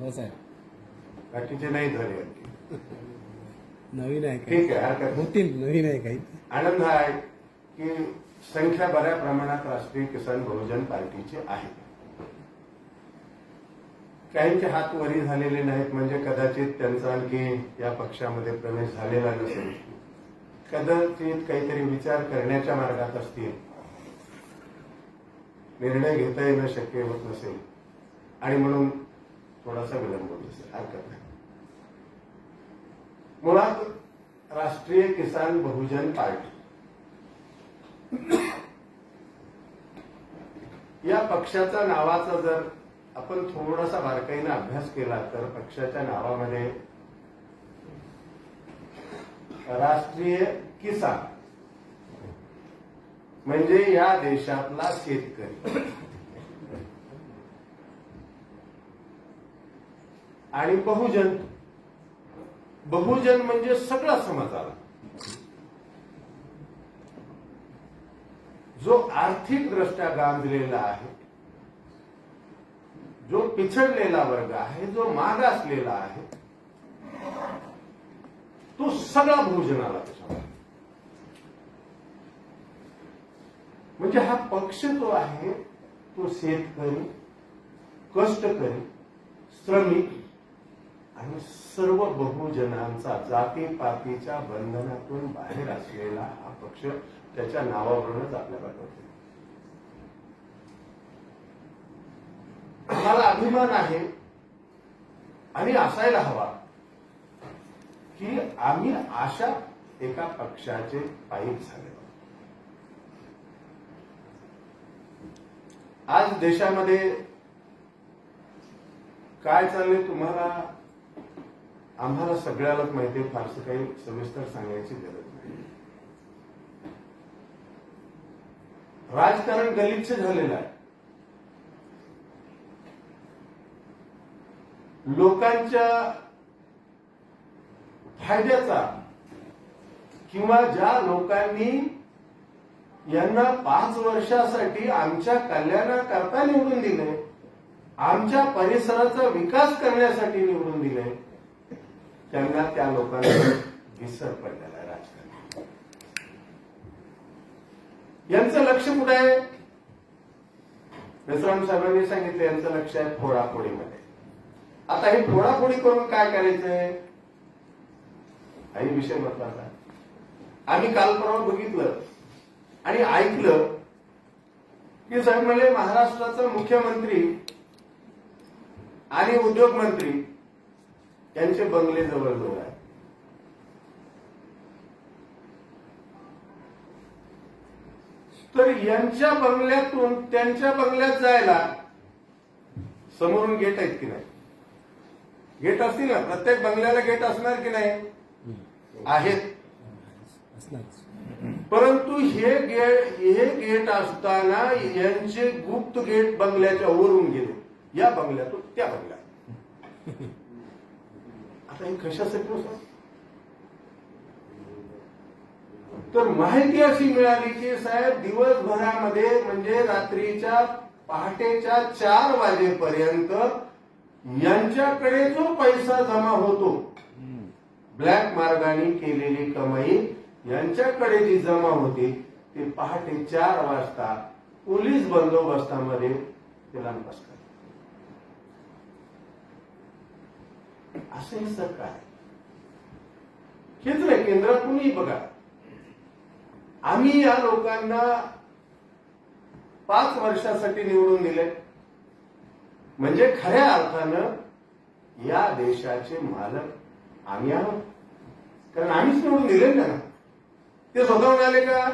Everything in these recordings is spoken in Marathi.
हो साहेब. बाकीचे नाही झाले नवीन आहे ठीक आहे हरकत. होतील नवीन आहे काही? आनंद आहे की संख्या बऱ्या प्रमाणात राष्ट्रीय किसान बहुजन पार्टीची आहे. काहींचे हात वरी झालेले नाहीत म्हणजे कदाचित त्यांचा आणखी या पक्षामध्ये प्रवेश झालेला नसेल. कदाचित काहीतरी विचार करण्याच्या मार्गात असतील. निर्णय घेता येणं शक्य होत नसेल. आणि म्हणून थोडासा विलंब होत असेल हरकत नाही. मुळात राष्ट्रीय किसान बहुजन पार्टी या पक्षाचा नावाचा जर आपण थोडासा बारकाईनं अभ्यास केला तर पक्षाच्या नावामध्ये राष्ट्रीय किसान म्हणजे या देशातला शेतकरी. आणि बहुजन. बहुजन म्हणजे सगळा समाज आला जो आर्थिक दृष्ट्या गांजलेला आहे जो पिछडलेला वर्ग आहे जो मागासलेला आहे तो सगळा बहुजन आला त्याच्यामध्ये. म्हणजे हा पक्ष जो आहे तो शेतकरी कष्टकरी श्रमिक आणि सर्व बहुजनांचा जातीपातीच्या बंधनातून बाहेर असलेला हा पक्ष त्याच्या नावावरूनच आपल्याला कळतो मला अभिमान आहे आणि असायला हवा की आम्ही अशा एका पक्षाचे पायीक झाले. आज देशामध्ये काय चाललंय तुम्हाला? आम्हाला सगळ्यालाच माहिती आहे फारसं काही सविस्तर सांगायची गरज नाही. राजकारण गलिच्छ झालेलं आहे. लोकांच्या फायद्याचा किंवा ज्या लोकांनी यांना पाच वर्षासाठी आमच्या कल्याणाकरता निवडून दिले आमच्या परिसराचा विकास करण्यासाठी निवडून दिले त्यांना त्या लोकांना विसर पडलेला आहे यांचं लक्ष कुठे आहे? विश्राम साहेबांनी सांगितलं यांचं लक्ष आहे फोडाफोडीमध्ये. आता हे फोडाफोडी करून काय करायचंय? हाही विषय महत्त्वाचा आम्ही काल परवा बघितलं आणि ऐकलं की साहेब म्हणजे महाराष्ट्राचा मुख्यमंत्री आणि उद्योग मंत्री यांचे बंगले जवळजवळ आहे. तर यांच्या बंगल्यातून त्यांच्या बंगल्यात जायला समोरून गेट आहेत की नाही? गेट असतील ना? प्रत्येक बंगल्याला गेट असणार की नाही? आहेत. परंतु हे गेट हे गेट असताना यांचे गुप्त गेट बंगल्याच्या वरून गेले. या बंगल्यातून त्या बंगल्यात. आता हे कशासाठी हो तर माहिती अशी मिळाली की साहेब दिवसभरामध्ये म्हणजे रात्रीच्या पहाटेच्या चार वाजेपर्यंत यांच्याकडे जो पैसा जमा होतो ब्लॅक मार्गाने केलेली कमाई यांच्याकडे जी जमा होती ती पहाटे चार वाजता पोलीस बंदोबस्तामध्ये तिला नमस्कार. असं हे आहे हेच नाही केंद्रातूनही बघा. आम्ही या लोकांना पाच वर्षासाठी निवडून दिले. म्हणजे खऱ्या अर्थानं या देशाचे मालक आम्ही आहोत. कारण आम्हीच निवडून दिले ना. ते स्वतः आले का?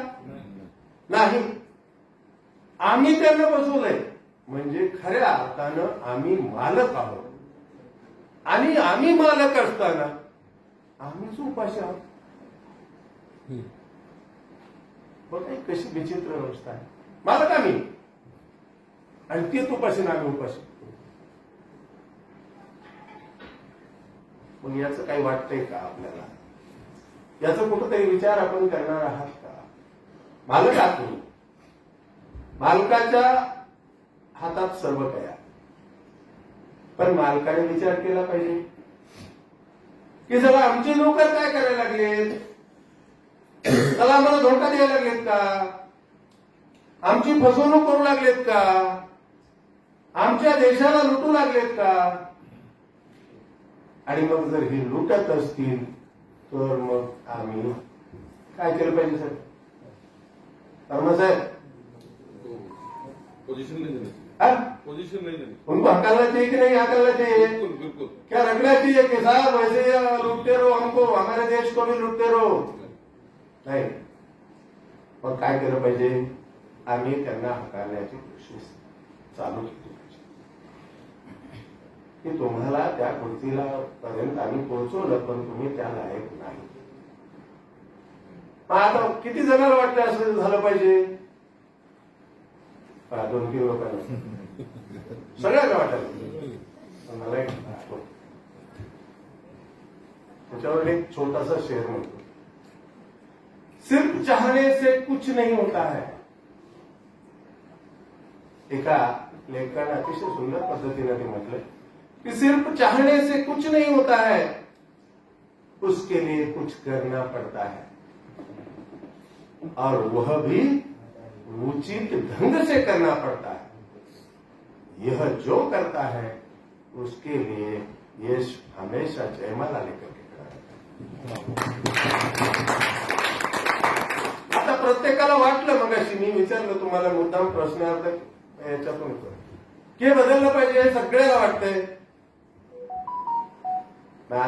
नाही. आम्ही त्यांना बसवलंय. म्हणजे खऱ्या अर्थानं आम्ही मालक आहोत. आणि आम्ही मालक असताना आम्हीच उपाशी आहोत. बघा कशी विचित्र व्यवस्था आहे? मालक आम्ही. आणि तेच उपाशी आम्ही उपाशी. मग याचं काही वाटतंय का आपल्याला? याचा कुठंतरी विचार आपण करणार आहात का? मालक आहात तुम्ही मालकाच्या हातात सर्व काय आहे. पण मालकाने विचार केला पाहिजे. की चला आमचे नोकर काय करायला लागलेत चला आम्हाला धोका द्यायला लागलेत का? आमची फसवणूक करू लागलेत का? आमच्या देशाला लुटू लागलेत का? आणि मग जर हे लुटत असतील तर मग आम्ही काय केलं पाहिजे सर वर्मा साहेब? पोझिशन पोजीशन नहीं देनी उनको हकालना चाहिए कि नहीं हकालना चाहिए बिल्कुल बिल्कुल. क्या रखना चाहिए कि? साहब वैसे ही लुटते रहो हमको हमारे देश को भी लुटते रहो नाही. मग काय केलं पाहिजे? आम्ही त्यांना हकारण्याची कोशिश चालू केली पाहिजे. की तुम्हाला त्या कृतीला पर्यंत आम्ही पोहोचवलं पण तुम्ही त्या लायक नाही. आता किती जणांना वाटतं असं झालं पाहिजे? हा, दोन शेअर म्हणतो सिर्फ़ चाहने से कुछ नहीं होता है। एका लेखकाने अतिशय सुंदर पद्धतीने ते म्हटलंय कि सिर्फ़ चाहने से कुछ नहीं होता है उसके लिए कुछ करना पड़ता है। और वह भी उचित ढंग से करना पड़ता है। यह जो करता है, उसके लिए यश हमेशा जयमाला लेकर के है। आता प्रत्येकाला वाटलं मग अशी मी विचारलं तुम्हाला मुद्दाम प्रश्नार्थ याच्यातून. की हे बदललं पाहिजे हे सगळ्याला वाटतंय. आता